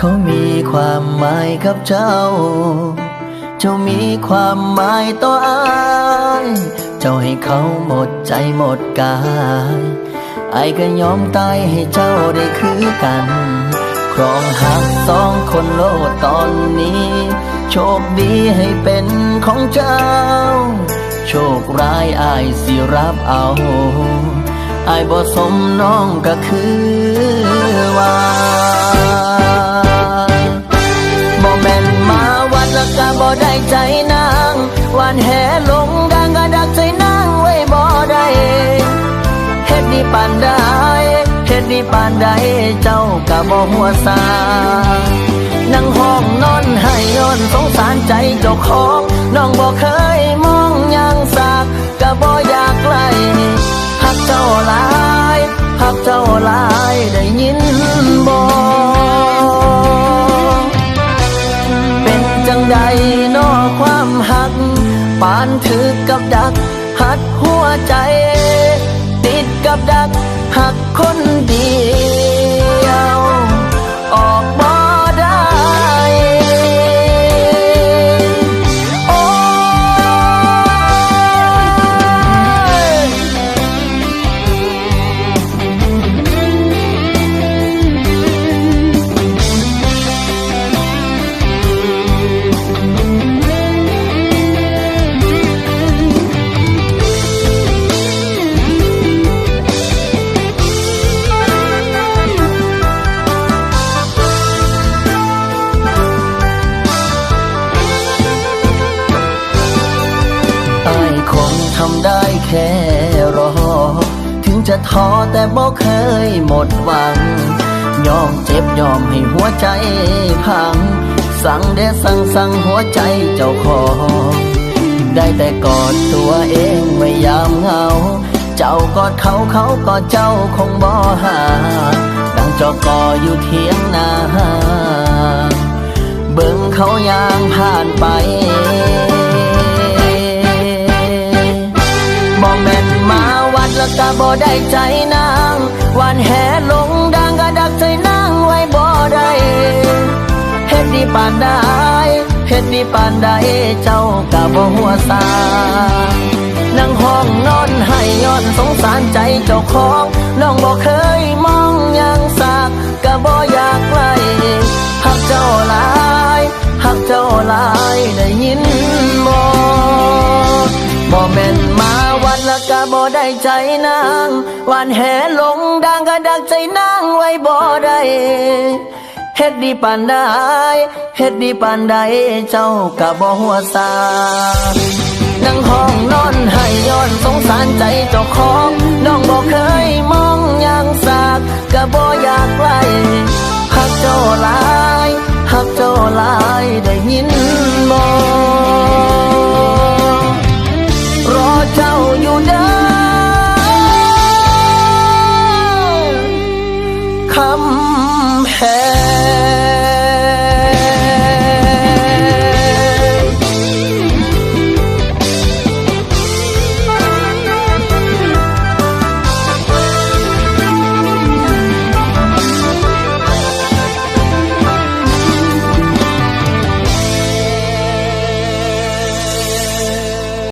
เขามีความหมายกับเจ้า เจ้ามีความหมายต่ออายเจ้าให้เขาหมดใจหมดกายไอายก็ยอมตายให้เจ้าได้คือกัน ครองหักสองคนโลดตอนนี้ โชคดีให้เป็นของเจ้า โชคร้ายอายสิรับเอา ไอายบ่สมน้องก็คือ ลงดังก็ดักใจนั่งไว้บ่ได้เฮ็ดดีปานใดเฮ็ดดีปานใดเจ้าก็บ่หัวซานั่งห้องนอนให้ย้อนสงสารใจเจ้าของน้องบ่เคยมานถือกับดัก หัดหัวใจ ติดกับดักหักคนดี ทำได้แค่รอ ถึงจะท้อแต่บ่เคยหมดหวัง ยอมเจ็บยอมให้หัวใจพัง สั่งเดสั่งสั่งหัวใจเจ้าของได้แต่กอดตัวเองไว้ยามเหงา เจ้ากอดเขาเขากอดเจ้าคงบ่หาดังจอกออยู่เทียงนาเบิ่งเขายางผ่านไป ดกะบ่ได้ใจนางหวานแหลงดังกะดักใจนางไว้บ่ได้เฮ็ดดีปานใดเฮ็ดดีปานใดเจ้ากะบ่หัวซานั่งห้องนอนให้ย้อนสงสารใจเจ้าของน้องบ่เคย บ่ได้ใจนางหวานแหลงดังก็ดักใจนางไว้บ่ได้เฮ็ดดีปานใดเฮ็ดดีปานใดเจ้าก็บ่หัวซานั่งห้องนอนให้ย้อนสงสารใจเจ้าของน้องบ่เคยมองหยังสากก็บ่อยากไล่หักเจ้าหลายหักเจ้าหลายได้ยินบ่ head